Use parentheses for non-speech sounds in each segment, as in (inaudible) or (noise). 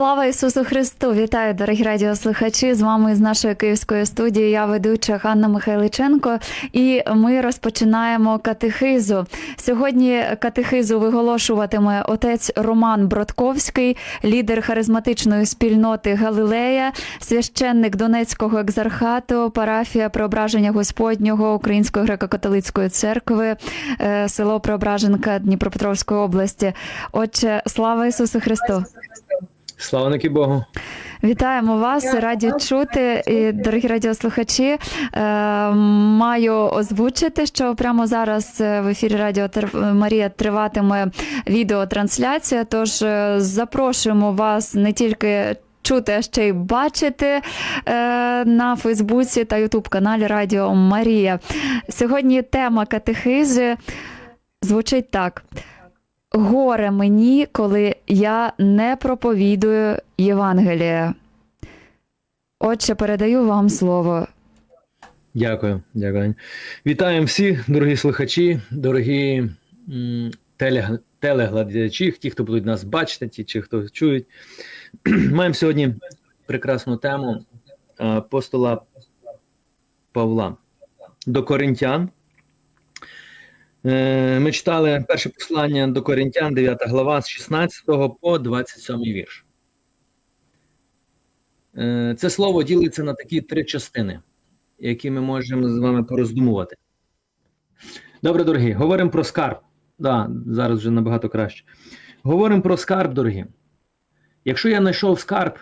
Слава Ісусу Христу! Вітаю, дорогі радіослухачі! З вами з нашої київської студії я ведуча Ганна Михайличенко, і ми розпочинаємо катехизу. Сьогодні катехизу виголошуватиме отець Роман Бродковський, лідер харизматичної спільноти Галилея, священник Донецького екзархату, парафія Преображення Господнього Української греко-католицької церкви, е, село Преображенка Дніпропетровської області. Отче, слава Ісусу Христу! Слава Богу. Вітаємо вас, раді чути. І, дорогі радіослухачі. е, Маю озвучити, що прямо зараз е, в ефірі Радіо Марія триватиме відеотрансляція. Тож е, запрошуємо вас не тільки. Чути, а ще й бачити е, на Фейсбуці та Ютуб каналі Радіо Марія. Сьогодні тема катехизи звучить так: Горе мені, коли я не проповідую Євангелія. Отче, передаю вам слово. Дякую, дякую. Вітаємо всіх, дорогі слухачі, дорогі телеглядачі, ті, хто будуть нас бачити, ті, чи хто чують. (clears throat) Маємо сьогодні прекрасну тему апостола Павла до Коринтян. Е, Ми читали перше послання до Коринтян, 9 глава, з 16 по 27 вірш. Е, Це слово ділиться на такі три частини, які ми можемо з вами пороздумувати. Добре, дорогі, говоримо про скарб. Да, зараз вже набагато краще. Говоримо про скарб, дорогі. Якщо я знайшов скарб,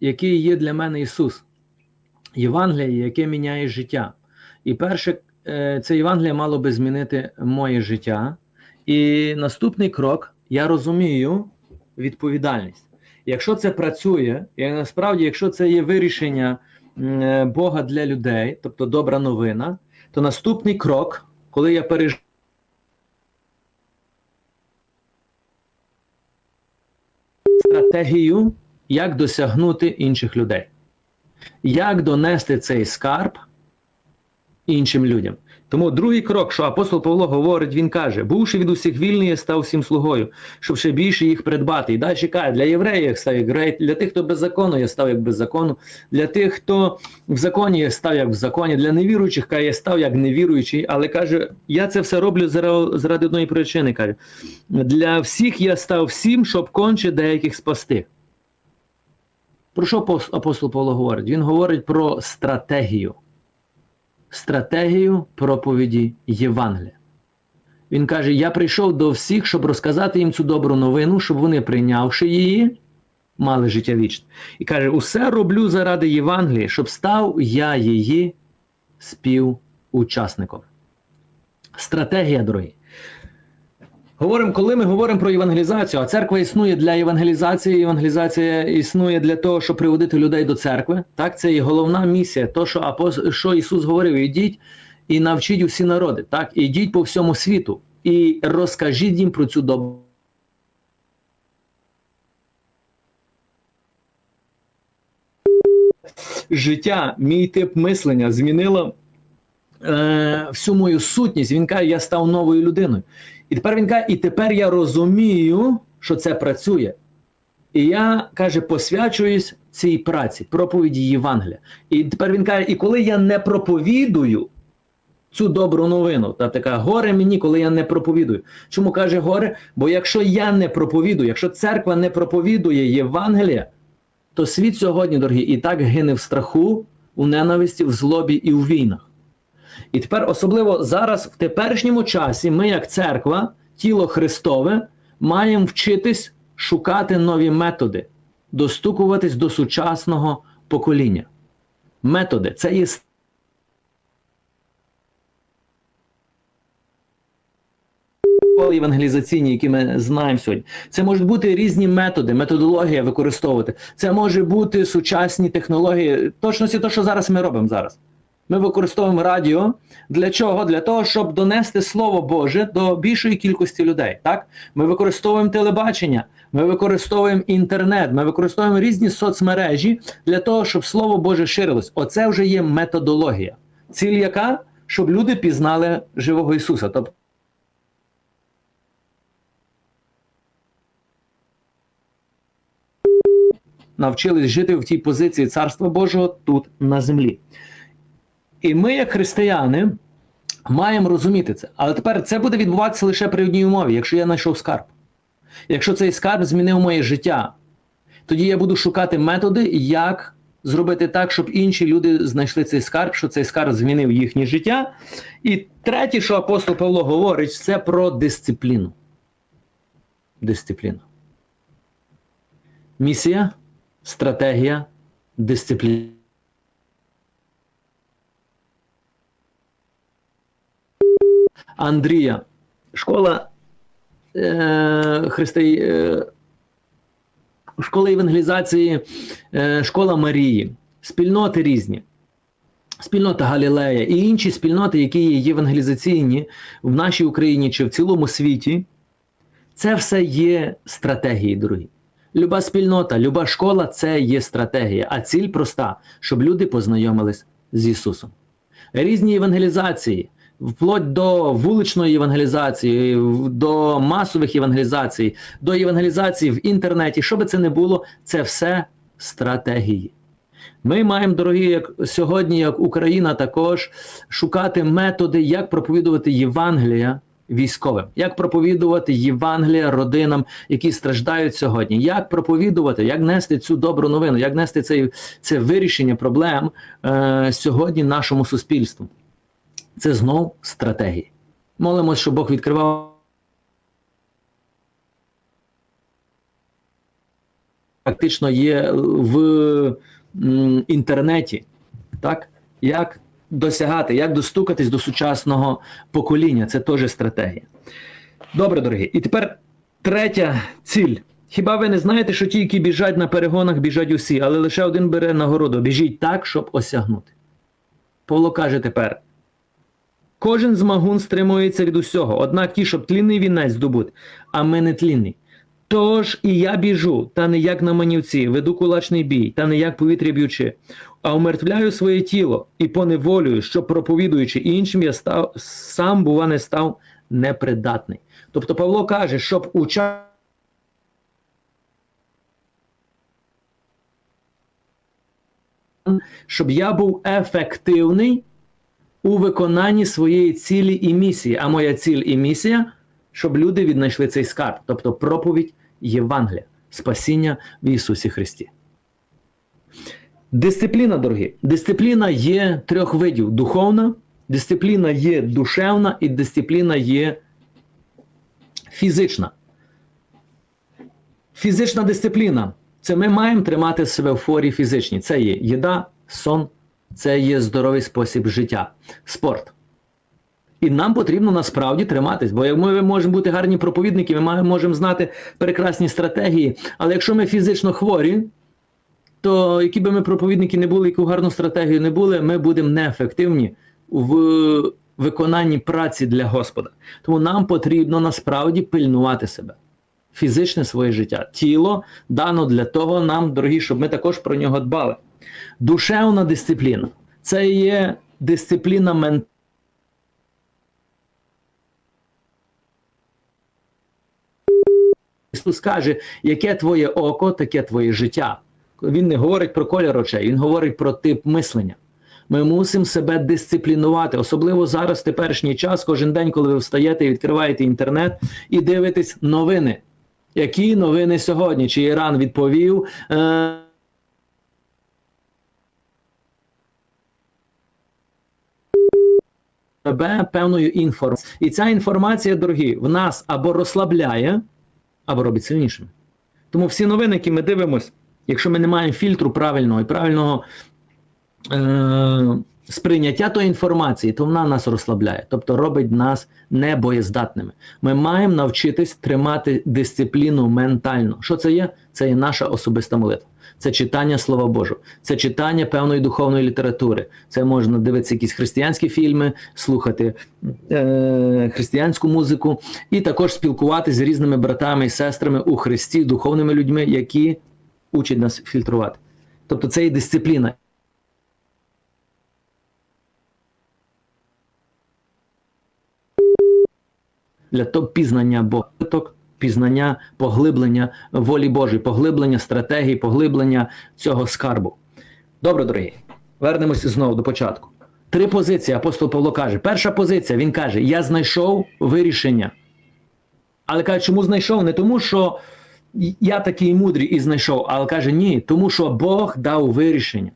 який є для мене Ісус, Євангеліє, яке міняє життя. І перше, це Євангеліє мало би змінити моє життя. І наступний крок, я розумію відповідальність. Якщо це працює, і насправді, якщо це є вирішення е, Бога для людей, тобто добра новина, то наступний крок, коли я переживаю, стратегію, як досягнути інших людей, як донести цей скарб іншим людям. Тому другий крок, що апостол Павло говорить, він каже: бувши від усіх вільний, я став всім слугою, щоб ще більше їх придбати. І далі каже, для євреїв я став як єврей, для тих, хто без закону, я став як без закону, для тих, хто в законі, я став як в законі, для невіруючих каже, я став як невіруючий, але каже, я це все роблю заради, одної причини. каже, Для всіх я став всім, щоб конче деяких спасти. Про що апостол Павло говорить? Він говорить про стратегію стратегію проповіді Євангелія. Він каже: Я прийшов до всіх, щоб розказати їм цю добру новину, щоб вони, прийнявши її, мали життя вічне. І каже: усе роблю заради Євангелії, щоб став я її співучасником. Стратегія, дорогі. Говоримо, коли ми говоримо про євангелізацію, а церква існує для євангелізації, євангелізація існує для того, щоб приводити людей до церкви. Так, це і головна місія, то, що, апос... що Ісус говорив: ідіть і навчіть усі народи, так, ідіть по всьому світу і розкажіть їм про цю добру. Життя, мій тип мислення змінило е, всю мою сутність. Він каже, я став новою людиною. І тепер він каже, і тепер я розумію, що це працює. І я каже, посвячуюсь цій праці, проповіді Євангелія. І тепер він каже, і коли я не проповідую цю добру новину, та така горе мені, коли я не проповідую. Чому каже горе? Бо якщо я не проповідую, якщо церква не проповідує Євангелія, то світ сьогодні, дорогі, і так гине в страху, у ненависті, в злобі і в війнах. І тепер, особливо зараз, в теперішньому часі, ми, як церква, тіло Христове, маємо вчитись шукати нові методи, достукуватись до сучасного покоління. Методи це є евангелізаційні, які ми знаємо сьогодні. Це можуть бути різні методи, методологія використовувати. Це може бути сучасні технології, точності те, що зараз ми робимо зараз. Ми використовуємо радіо для чого? Для того, щоб донести Слово Боже до більшої кількості людей. Так? Ми використовуємо телебачення, ми використовуємо інтернет, ми використовуємо різні соцмережі для того, щоб Слово Боже ширилось. Оце вже є методологія. Ціль яка? Щоб люди пізнали живого Ісуса. Тобто навчились жити в тій позиції Царства Божого тут на землі. І ми, як християни, маємо розуміти це. Але тепер це буде відбуватися лише при одній умові, якщо я знайшов скарб. Якщо цей скарб змінив моє життя, тоді я буду шукати методи, як зробити так, щоб інші люди знайшли цей скарб, що цей скарб змінив їхнє життя. І третє, що апостол Павло говорить, це про дисципліну. Дисципліну. Місія, стратегія, дисципліна. Андрія. Школа е, христи, е, школа евангелізації, е, школа Марії, спільноти різні. Спільнота Галілея і інші спільноти, які є євангелізаційні в нашій Україні чи в цілому світі, це все є стратегії, дорогі. Люба спільнота, люба школа це є стратегія, а ціль проста, щоб люди познайомились з Ісусом. Різні евангелізації, вплоть до вуличної евангелізації, до масових евангелізацій, до евангелізації в інтернеті, що би це не було, це все стратегії. Ми маємо, дорогі, як сьогодні, як Україна, також шукати методи, як проповідувати Євангелія військовим, як проповідувати Євангелія родинам, які страждають сьогодні, як проповідувати, як нести цю добру новину, як нести цей, це вирішення проблем е, сьогодні нашому суспільству. Це знов стратегії. Молимось, щоб Бог відкривав. Фактично є в інтернеті, так? Як досягати, як достукатись до сучасного покоління. Це теж стратегія. Добре, дорогі. І тепер третя ціль. Хіба ви не знаєте, що ті, які біжать на перегонах, біжать усі, але лише один бере нагороду. Біжіть так, щоб осягнути. Павло каже тепер: кожен змагун стримується від усього, однак ті, щоб тлінний вінець здобути, а ми не тлінний. Тож і я біжу, та не як на манівці, веду кулачний бій, та не як повітря б'ючи, а умертвляю своє тіло і поневолюю, що проповідуючи іншим, я став сам, бува, не став непридатний. Тобто Павло каже, щоб уча. Щоб я був ефективний у виконанні своєї цілі і місії. А моя ціль і місія, щоб люди віднайшли цей скарб, тобто проповідь Євангелія, спасіння в Ісусі Христі. Дисципліна, дорогі. Дисципліна є трьох видів: духовна, дисципліна є душевна і дисципліна є фізична. Фізична дисципліна це ми маємо тримати себе в форі фізичній. Це є їда, сон, це є здоровий спосіб життя, спорт. І нам потрібно насправді триматись, бо як ми можемо бути гарні проповідники, ми можемо знати прекрасні стратегії. Але якщо ми фізично хворі, то які би ми проповідники не були, яку гарну стратегію не були, ми будемо неефективні в виконанні праці для Господа. Тому нам потрібно насправді пильнувати себе. Фізичне своє життя. Тіло дано для того нам, дорогі, щоб ми також про нього дбали. Душевна дисципліна це є дисципліна ментальна. Ісус каже, яке твоє око, таке твоє життя. Він не говорить про колір очей, він говорить про тип мислення. Ми мусимо себе дисциплінувати, особливо зараз, теперішній час, кожен день, коли ви встаєте і відкриваєте інтернет і дивитесь новини. Які новини сьогодні? Чи Іран відповів? Е- себе певною інформацією. І ця інформація, дорогі, в нас або розслабляє, або робить сильнішим. Тому всі новини, які ми дивимося, якщо ми не маємо фільтру правильного і правильного е- сприйняття тої інформації, то вона нас розслабляє, тобто робить нас небоєздатними. Ми маємо навчитись тримати дисципліну ментально. Що це є? Це є наша особиста молитва. Це читання Слова Божого, це читання певної духовної літератури. Це можна дивитися якісь християнські фільми, слухати е- християнську музику, і також спілкуватися з різними братами і сестрами у Христі, духовними людьми, які учать нас фільтрувати. Тобто це є дисципліна. Для того пізнання Бога, пізнання, поглиблення волі Божої, поглиблення стратегії, поглиблення цього скарбу. Добре, дорогі, вернемося знову до початку. Три позиції апостол Павло каже. Перша позиція, він каже: Я знайшов вирішення. Але каже, чому знайшов? Не тому, що я такий мудрий і знайшов, але каже, ні, тому що Бог дав вирішення.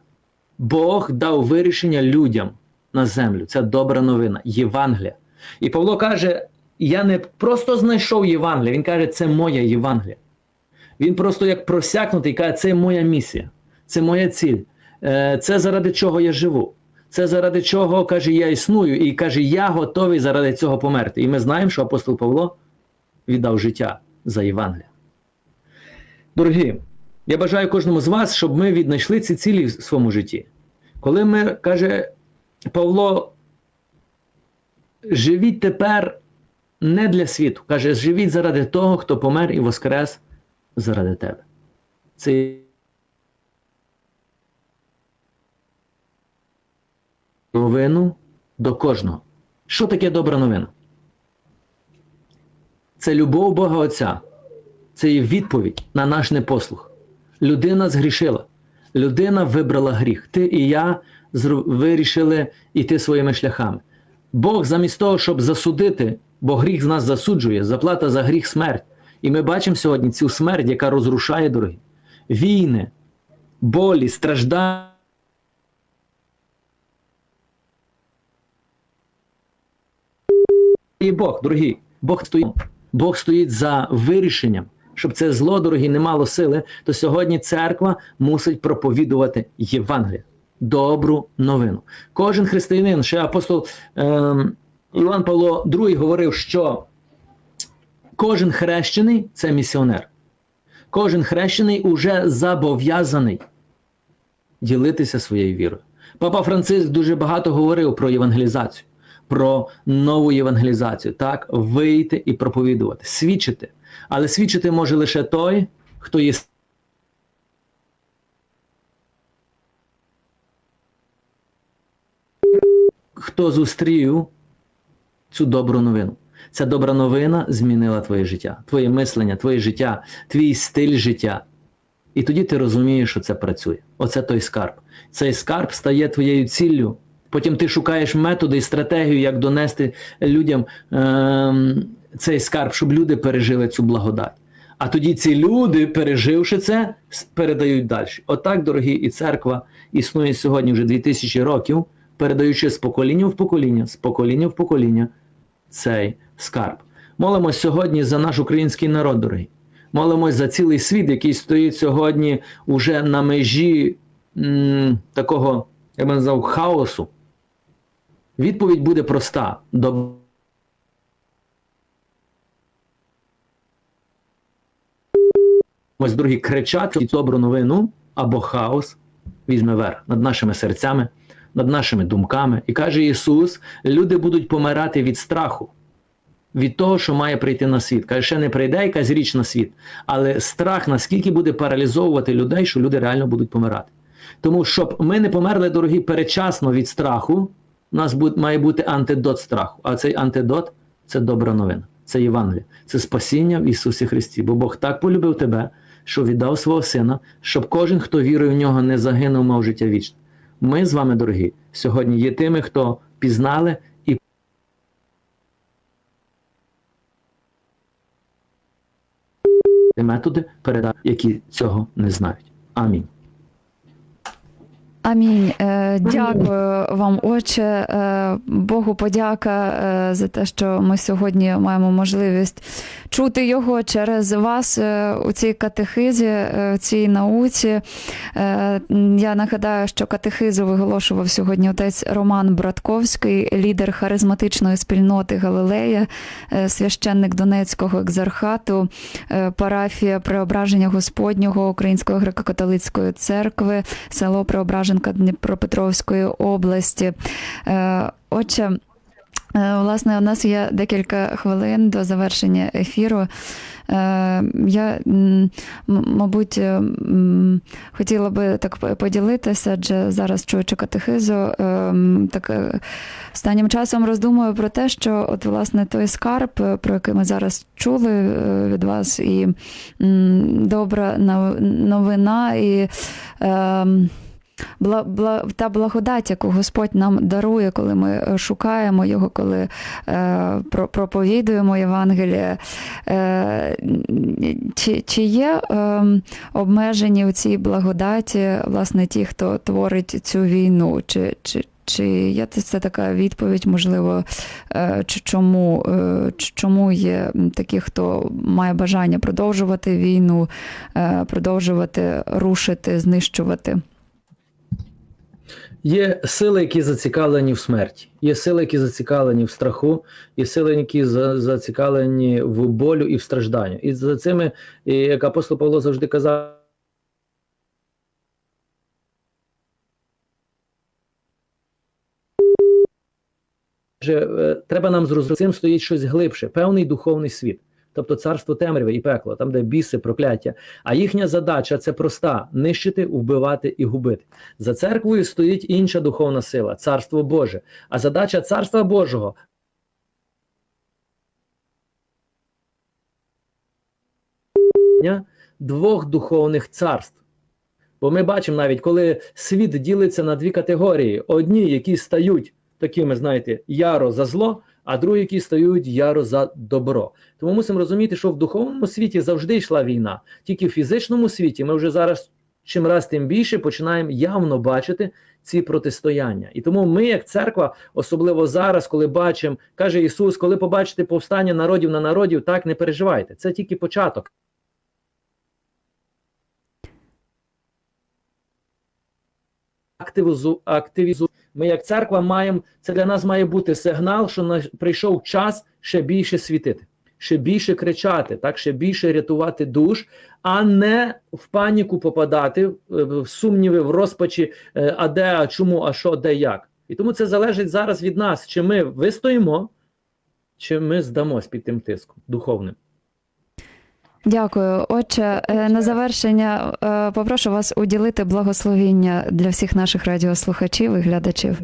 Бог дав вирішення людям на землю. Це добра новина, Євангелія. І Павло каже: я не просто знайшов Євангелія, він каже, це моя Євангелія. Він просто як просякнутий каже, це моя місія, це моя ціль, Е, це заради чого я живу. Це заради чого каже, я існую, і каже, я готовий заради цього померти. І ми знаємо, що апостол Павло віддав життя за Євангелія. Дорогі, я бажаю кожному з вас, щоб ми віднайшли ці цілі в своєму житті. Коли ми, каже Павло, живіть тепер не для світу. Каже, живіть заради того, хто помер і воскрес заради тебе. Це новину до кожного. Що таке добра новина? Це любов Бога Отця. Це є відповідь на наш непослух. Людина згрішила. Людина вибрала гріх. Ти і я вирішили йти своїми шляхами. Бог замість того, щоб засудити, бо гріх з нас засуджує, заплата за гріх смерть. І ми бачимо сьогодні цю смерть, яка розрушає дороги. Війни, болі, страждання. І Бог, дорогі, Бог стоїть, Бог стоїть за вирішенням, щоб це зло, дорогі, не мало сили, то сьогодні церква мусить проповідувати Євангеліє, добру новину. Кожен християнин, ще апостол ем, Іван Павло II говорив, що кожен хрещений це місіонер. Кожен хрещений уже зобов'язаний ділитися своєю вірою. Папа Франциск дуже багато говорив про євангелізацію, про нову євангелізацію. Так, вийти і проповідувати, свідчити. Але свідчити може лише той, хто є хто зустрів цю добру новину. Ця добра новина змінила твоє життя, твоє мислення, твоє життя, твій стиль життя. І тоді ти розумієш, що це працює. Оце той скарб. Цей скарб стає твоєю ціллю. Потім ти шукаєш методи і стратегію, як донести людям ем, цей скарб, щоб люди пережили цю благодать. А тоді ці люди, переживши це, передають далі. Отак, дорогі, і церква існує сьогодні вже 2000 років, передаючи з покоління в покоління, з покоління в покоління цей скарб. Молимось сьогодні за наш український народ, дорогі. Молимось за цілий світ, який стоїть сьогодні уже на межі м, такого, я би назвав, хаосу. Відповідь буде проста. До... Ось, другі, кричати добру новину або хаос візьме верх над нашими серцями, над нашими думками. І каже Ісус: люди будуть помирати від страху, від того, що має прийти на світ. Каже, ще не прийде якась річ на світ, але страх наскільки буде паралізовувати людей, що люди реально будуть помирати. Тому, щоб ми не померли, дорогі, передчасно від страху, у нас має бути антидот страху. А цей антидот це добра новина, це Євангеліє, це спасіння в Ісусі Христі. Бо Бог так полюбив тебе, що віддав свого Сина, щоб кожен, хто вірує в нього, не загинув, мав життя вічне. Ми з вами, дорогі, сьогодні є тими, хто пізнали і методи передати, які цього не знають. Амінь. Амінь. Е, Дякую вам, Отче. Е, Богу подяка е, за те, що ми сьогодні маємо можливість чути його через вас у цій катехизі, у цій науці. Я нагадаю, що катехизу виголошував сьогодні отець Роман Братковський, лідер харизматичної спільноти Галилея, священник Донецького екзархату, парафія Преображення Господнього Української греко-католицької церкви, село Преображенка Дніпропетровської області. Е, Отче, Е, Власне, у нас є декілька хвилин до завершення ефіру. Е, Я, мабуть, хотіла би так поділитися, адже зараз чуючи катехизу, так останнім часом роздумую про те, що от власне той скарб, про який ми зараз чули від вас, і добра новина, і е, бла, та благодать, яку Господь нам дарує, коли ми е, шукаємо його, коли е, про, проповідуємо Євангеліє. Е, чи, чи є е, обмежені в цій благодаті власне ті, хто творить цю війну? Чи, чи, чи є це така відповідь, можливо, е, чи чому, е, чому є такі, хто має бажання продовжувати війну, продовжувати рушити, знищувати? Є сили, які зацікавлені в смерті, є сили, які зацікавлені в страху, є сили, які зацікавлені в болю і в стражданню. І за цими, як апостол Павло завжди казав. Е, треба нам зрозуміти, цим стоїть щось глибше, певний духовний світ, тобто царство темряви і пекло, там, де біси, прокляття. А їхня задача це проста: нищити, вбивати і губити. За церквою стоїть інша духовна сила царство Боже. А задача царства Божого двох духовних царств. Бо ми бачимо навіть, коли світ ділиться на дві категорії: одні, які стають такими, знаєте, яро за зло, а другі, які стають яро за добро. Тому мусимо розуміти, що в духовному світі завжди йшла війна. Тільки в фізичному світі ми вже зараз чим раз тим більше починаємо явно бачити ці протистояння. І тому ми, як церква, особливо зараз, коли бачимо, каже Ісус, коли побачите повстання народів на народів, так не переживайте. Це тільки початок. Активізу, активізу. Ми, як церква, маємо це для нас має бути сигнал, що на, прийшов час ще більше світити, ще більше кричати, так ще більше рятувати душ, а не в паніку попадати, е, в сумніви, в розпачі, е, а де, а чому, а що, де, як. І тому це залежить зараз від нас, чи ми вистоїмо, чи ми здамось під тим тиском духовним. Дякую. Отже, е, на завершення е, попрошу вас уділити благословіння для всіх наших радіослухачів і глядачів.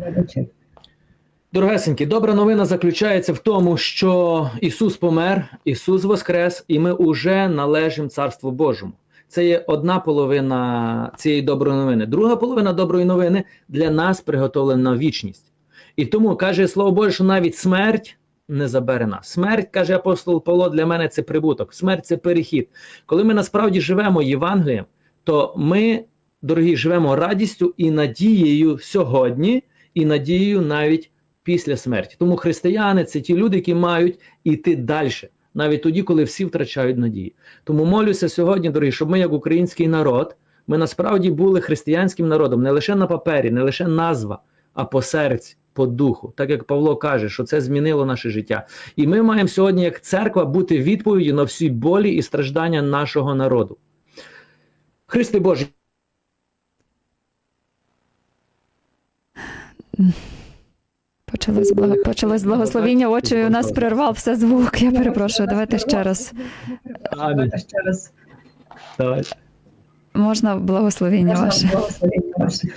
Дорогесенькі, добра новина заключається в тому, що Ісус помер, Ісус воскрес, і ми уже належимо Царству Божому. Це є одна половина цієї доброї новини. Друга половина доброї новини для нас приготовлена вічність. І тому каже Слово Боже, що навіть смерть не забере. Смерть, каже апостол Павло, для мене це прибуток. Смерть це перехід. Коли ми насправді живемо Євангелієм, то ми, дорогі, живемо радістю і надією сьогодні, і надією навіть після смерті. Тому християни це ті люди, які мають іти далі, навіть тоді, коли всі втрачають надії. Тому молюся сьогодні, дорогі, щоб ми, як український народ, ми насправді були християнським народом не лише на папері, не лише назва, а по серці, по духу. Так як Павло каже, що це змінило наше життя. І ми маємо сьогодні, як церква, бути відповіддю на всі болі і страждання нашого народу. Христи Божі. Почалось благо... почалось благословіння. Очі у нас прервався звук. Я перепрошую. Давайте ще раз. Давайте ще раз. Можна благословіння Можна ваше.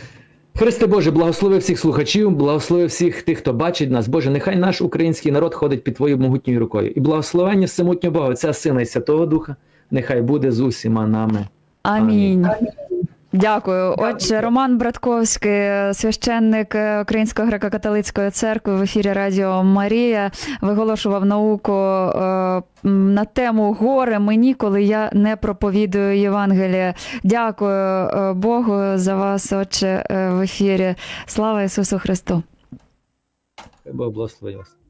Христе Боже, благослови всіх слухачів, благослови всіх тих, хто бачить нас. Боже, нехай наш український народ ходить під Твоєю могутньою рукою. І благословення самотнього Бога, Отця Сина і Святого Духа, нехай буде з усіма нами. Амінь. Амінь. Дякую. Отже, Роман Братковський, священник е, Української греко-католицької церкви в ефірі Радіо Марія, виголошував науку е, на тему горе мені, коли я не проповідую Євангеліє. Дякую е, Богу за вас, отче, в ефірі. Слава Ісусу Христу! Хай Бог благословить вас.